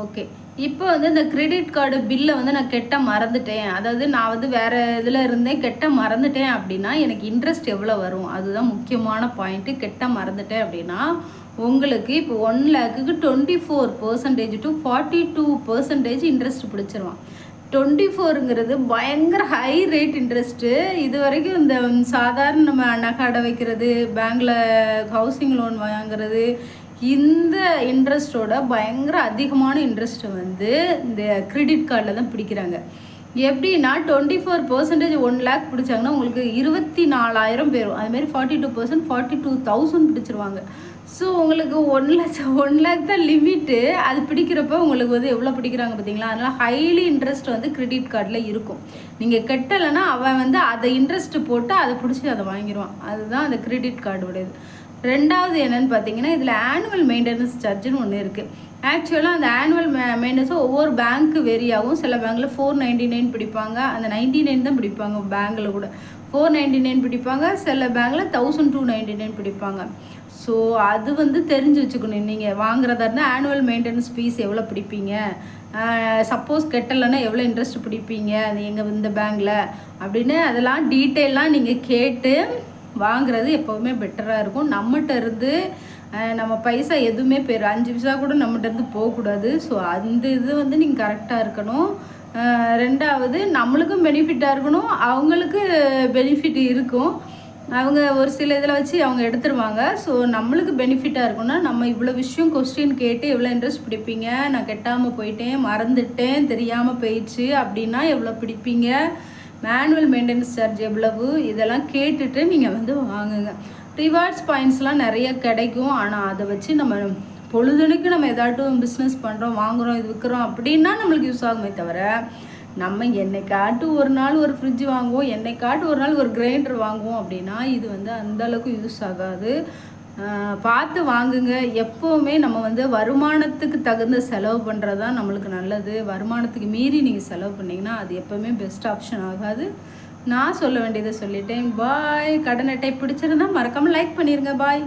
Okay இப்போ வந்து இந்த கிரெடிட் கார்டு பில்லை வந்து நான் கெட்ட மறந்துட்டேன். அதாவது நான் வந்து வேறு இதில் இருந்தேன் கெட்ட மறந்துட்டேன் அப்படின்னா எனக்கு இன்ட்ரெஸ்ட் எவ்வளோ வரும்? அதுதான் முக்கியமான பாயிண்ட்டு கெட்ட மறந்துட்டேன் அப்படின்னா உங்களுக்கு இப்போ one லேக்குக்கு twenty four percentage to forty two percentage interest பிடிச்சிருவான். Twenty ஃபோருங்கிறது பயங்கர ஹை ரேட் இன்ட்ரெஸ்ட்டு இது வரைக்கும் இந்த சாதாரண நம்ம நகை அடை வைக்கிறது பேங்க்கில் ஹவுசிங் லோன் வாங்குறது இந்த இன்ட்ரெஸ்ட்டோட பயங்கர அதிகமான இன்ட்ரெஸ்ட்டை வந்து இந்த கிரெடிட் கார்டில் தான் பிடிக்கிறாங்க. எப்படின்னா twenty four percentage one lakh பிடிச்சாங்கன்னா உங்களுக்கு இருபத்தி நாலாயிரம் பேரும் அதுமாரி forty two percent forty two thousand பிடிச்சிருவாங்க. So உங்களுக்கு ஒன் லட்சம் ஒன் லேக் தான் லிமிட்டு அது பிடிக்கிறப்ப உங்களுக்கு வந்து எவ்வளோ பிடிக்கிறாங்க பார்த்தீங்களா? அதனால் ஹைலி இன்ட்ரெஸ்ட் வந்து கிரெடிட் கார்டில் இருக்கும். நீங்கள் கட்டலைன்னா அவன் வந்து அதை இன்ட்ரெஸ்ட்டு போட்டு அதை பிடிச்சி அதை வாங்கிடுவான். அதுதான் அந்த கிரெடிட் கார்டோடையது ரெண்டாவது என்னென்னு பார்த்தீங்கன்னா இதில் ஆனுவல் மெயின்டெனன்ஸ் சார்ஜ்னு ஒன்று இருக்குது ஆக்சுவலாக அந்த ஆனுவல் மெயின்டெனன்ஸும் ஒவ்வொரு பேங்க்கு வெரி ஆகும். சில பேங்க்கில் ஃபோர் நைன்டி நைன் பிடிப்பாங்க. அந்த நைன்டி நைன் தான் பிடிப்பாங்க பேங்க்கில் கூட. ஃபோர் நைன்டி நைன் பிடிப்பாங்க. சில பேங்க்கில் தௌசண்ட் டூ நைன்டி நைன் பிடிப்பாங்க. ஸோ அது வந்து தெரிஞ்சு வச்சுக்கணும். நீங்கள் வாங்குறதா இருந்தால் ஆனுவல் மெயின்டெனன்ஸ் ஃபீஸ் எவ்வளோ பிடிப்பீங்க? சப்போஸ் கெட்டலைன்னா எவ்வளோ இன்ட்ரெஸ்ட் பிடிப்பீங்க? அது எங்கள் இந்த பேங்கில் அப்படின்னு அதெல்லாம் டீட்டெயிலாக நீங்கள் கேட்டு வாங்குறது எப்போவுமே பெட்டராக இருக்கும். நம்மகிட்ட இருந்து நம்ம பைசா எதுவுமே பேர் அஞ்சு பைசா கூட நம்மகிட்ட இருந்து போகக்கூடாது. ஸோ அந்த இது வந்து நீங்கள் கரெக்டாக இருக்கணும். ரெண்டாவது நம்மளுக்கும் பெனிஃபிட்டாக இருக்கணும். அவங்களுக்கு பெனிஃபிட் இருக்கும். அவங்க ஒரு சில இதில் வச்சு அவங்க எடுத்துருவாங்க. ஸோ நம்மளுக்கு பெனிஃபிட்டாக இருக்கும்னா நம்ம இவ்வளோ விஷயம் கொஸ்டின் கேட்டு எவ்வளோ இன்ட்ரெஸ்ட் பிடிப்பீங்க? நான் கெட்டாமல் போயிட்டேன் மறந்துட்டேன் தெரியாமல் போயிடுச்சு அப்படின்னா எவ்வளோ பிடிப்பீங்க? மேனுவல் மெயின்டெனன்ஸ் சார்ஜ் எவ்வளவு? இதெல்லாம் கேட்டுட்டு நீங்கள் வந்து வாங்குங்க. ரிவார்ட்ஸ் பாயிண்ட்ஸ்லாம் நிறைய கிடைக்கும். ஆனால் அதை வச்சு நம்ம பொழுதுனுக்கு நம்ம ஏதாட்டும் பிஸ்னஸ் பண்ணுறோம் வாங்குறோம் இது விற்கிறோம் அப்படின்னா நம்மளுக்கு யூஸ் ஆகுமே தவிர நம்ம என்னைக்காட்டு ஒரு நாள் ஒரு ஃப்ரிட்ஜ் வாங்குவோம் என்னைக்காட்டு ஒரு நாள் ஒரு கிரைண்டர் வாங்குவோம் அப்படின்னா இது வந்து அந்த அளவுக்கு யூஸ் ஆகாது. பார்த்து வாங்குங்க. எப்போவுமே நம்ம வந்து வருமானத்துக்கு தகுந்த செலவு பண்ணுறது தான் நம்மளுக்கு நல்லது. வருமானத்துக்கு மீறி நீங்கள் செலவு பண்ணிங்கன்னா அது எப்போவுமே பெஸ்ட் ஆப்ஷன் ஆகாது. நான் சொல்ல வேண்டியதை சொல்லிட்டேன். பாய் கடன் அட்டை பிடிச்சிருந்தா மறக்காமல் லைக் பண்ணிடுங்க பாய்